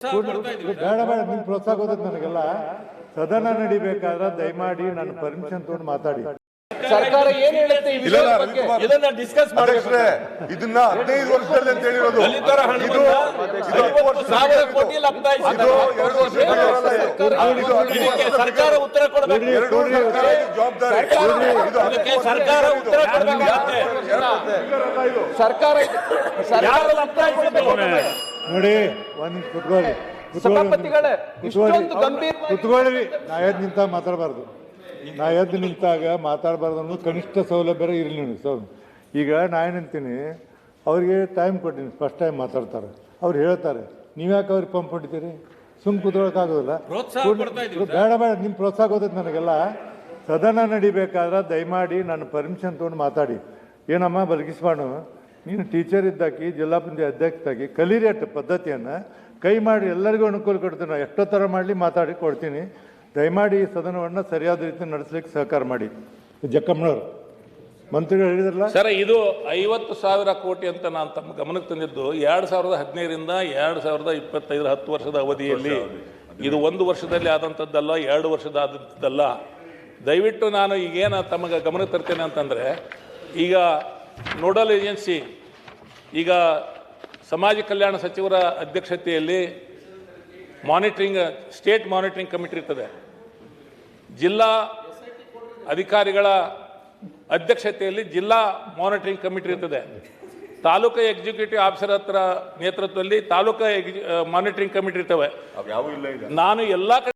ಬೇಡ ಬೇಡ ನಿಮ್ ಪ್ರೋತ್ಸಾಹ ಗೊತ್ತೈತೆ ನನಗೆಲ್ಲ ಸದನ ನಡಿಬೇಕಾದ್ರೆ ದಯಮಾಡಿ ನಾನು ಪರ್ಮಿಷನ್ ತಗೊಂಡು ಮಾತಾಡಿ. ಸರ್ಕಾರ ಏನ್ ಹೇಳುತ್ತೆ ಈ ವಿಷಯದ ಬಗ್ಗೆ? ಇದನ್ನ ಡಿಸ್ಕಸ್ ಅಧ್ಯಕ್ಷರೇ ಇದನ್ನ ಹದಿನೈದು ವರ್ಷದಲ್ಲಿ ಅಂತ ಹೇಳಿರೋದು. ದಲಿತರ ಇದು ಹಣವನ್ನ ಇದು ಹತ್ತು ವರ್ಷ ಸಾವಿರ ಕೋಟಿ ಲಪ್ತಾಯಿಸಿದೆ. ಇದು ಎರಡು ವರ್ಷ ಬರಲ್ಲ ಇದು. ಇದು ಹತ್ತು ಇದಕ್ಕೆ ವರ್ಷದ ಸರ್ಕಾರ ಉತ್ತರ ಕೊಡಬೇಕು. ಎರಡು ಸರ್ಕಾರ ಇದು ಜವಾಬ್ದಾರಿ. ಇದು ಹತ್ತು ಇದಕ್ಕೆ ವರ್ಷದ ಸರ್ಕಾರ ಇದು. ಉತ್ತರ ಕೊಡಬೇಕಾಗುತ್ತೆ ಸರ್ಕಾರ ಸರ್ಕಾರ? ನೋಡಿ ಒಂದ್ ಕುತ್ಕೊಳ್ಳಿ. ಸಭಾಪತಿಗಳೇ, ಇಷ್ಟೊಂದು ಗಂಭೀರವಾಗಿ- ಕುತ್ಕೊಳ್ಳಿ. ನಾ ಎದ್ದು ನಿಂತಾಗ ಮಾತಾಡಬಾರ್ದು. ನಾ ಎದ್ದು ನಿಂತಾಗ ಮಾತಾಡಬಾರ್ದು ಅನ್ನೋದು ಕನಿಷ್ಠ ಸೌಲಭ್ಯ ಇರಲಿ ನೋಡಿ ಸೌ ಈಗ ನಾ ಏನಂತೀನಿ ಅವರಿಗೆ ಟೈಮ್ ಕೊಟ್ಟಿನಿ ಫಸ್ಟ್ ಟೈಮ್ ಮಾತಾಡ್ತಾರೆ. ಅವ್ರು ಹೇಳ್ತಾರೆ ನೀವ್ಯಾಕೆ ಅವ್ರಿಗೆ ಪಂಪ್ ಹೊಡಿತೀರಿ? ಸುಮ್ ಕುತ್ಕೊಳ್ಳೋಕ್ಕಾಗೋದಿಲ್ಲ ಪ್ರೋತ್ಸಾಹ ಕೊಡ್ತಾ ಇದ್ದೀವಿ ಬೇಡ ಬೇಡ ನಿಮ್ಮ ಪ್ರೋತ್ಸಾಹ ಗೊತ್ತೈತೆ ನನಗೆಲ್ಲ. ಸದನ ನಡಿಬೇಕಾದ್ರೆ ದಯಮಾಡಿ ನಾನು ಪರ್ಮಿಷನ್ ತೊಗೊಂಡು ಮಾತಾಡಿ. ಏನಮ್ಮ ಬಲಗಿಸ್ಬಾಣು ನೀನು ಟೀಚರ್ ಇದ್ದಾಕಿ ಜಿಲ್ಲಾ ಪಂಚಾಯತ್ ಅಧ್ಯಕ್ಷತಾಗಿ ಕಲೀರಿ ಅಟ್ಟು ಪದ್ಧತಿಯನ್ನು ಕೈ ಮಾಡಿ ಎಲ್ಲರಿಗೂ ಅನುಕೂಲ ಕೊಡ್ತೀನಿ. ನಾವು ಎಷ್ಟೋ ಥರ ಮಾಡಲಿ ಮಾತಾಡಿ ಕೊಡ್ತೀನಿ. ದಯಮಾಡಿ ಈ ಸದನವನ್ನು ಸರಿಯಾದ ರೀತಿ ನಡೆಸ್ಲಿಕ್ಕೆ ಸಹಕಾರ ಮಾಡಿ. ಜಕ್ಕಮ್ಮನವರು ಮಂತ್ರಿಗಳು ಹೇಳಿದ್ರಲ್ಲ? ಸರ್ ಇದು ಐವತ್ತು ಸಾವಿರ ಕೋಟಿ ಅಂತ ನಾನು ತಮ್ಮ ಗಮನಕ್ಕೆ ತಂದಿದ್ದು ಎರಡು ಸಾವಿರದ ಹದಿನೈದರಿಂದ ಎರಡು ಸಾವಿರದ ಇಪ್ಪತ್ತೈದು ಹತ್ತು ವರ್ಷದ ಅವಧಿಯಲ್ಲಿ. ಇದು ಒಂದು ವರ್ಷದಲ್ಲಿ ಆದಂಥದ್ದಲ್ಲ ಎರಡು ವರ್ಷದ ಆದಂಥದ್ದಲ್ಲ. ದಯವಿಟ್ಟು ನಾನು ಈಗೇನು ತಮಗೆ ಗಮನಕ್ಕೆ ತರ್ತೇನೆ ಅಂತಂದರೆ ಈಗ ನೋಡಲ್ ಏಜೆನ್ಸಿ ಈಗ ಸಮಾಜ ಕಲ್ಯಾಣ ಸಚಿವರ ಅಧ್ಯಕ್ಷತೆಯಲ್ಲಿ ಮಾನಿಟ್ರಿಂಗ್ ಸ್ಟೇಟ್ ಮಾನಿಟ್ರಿಂಗ್ ಕಮಿಟಿ ಇರ್ತದೆ. ಜಿಲ್ಲಾ ಅಧಿಕಾರಿಗಳ ಅಧ್ಯಕ್ಷತೆಯಲ್ಲಿ ಜಿಲ್ಲಾ ಮಾನಿಟ್ರಿಂಗ್ ಕಮಿಟಿ ಇರ್ತದೆ. ತಾಲೂಕು ಎಕ್ಸಿಕ್ಯೂಟಿವ್ ಆಫೀಸರ್ ಹತ್ರ ನೇತೃತ್ವದಲ್ಲಿ ತಾಲೂಕು ಮಾನಿಟರಿಂಗ್ ಕಮಿಟಿ ಇರ್ತವೆ. ನಾನು ಎಲ್ಲ ಕಡೆ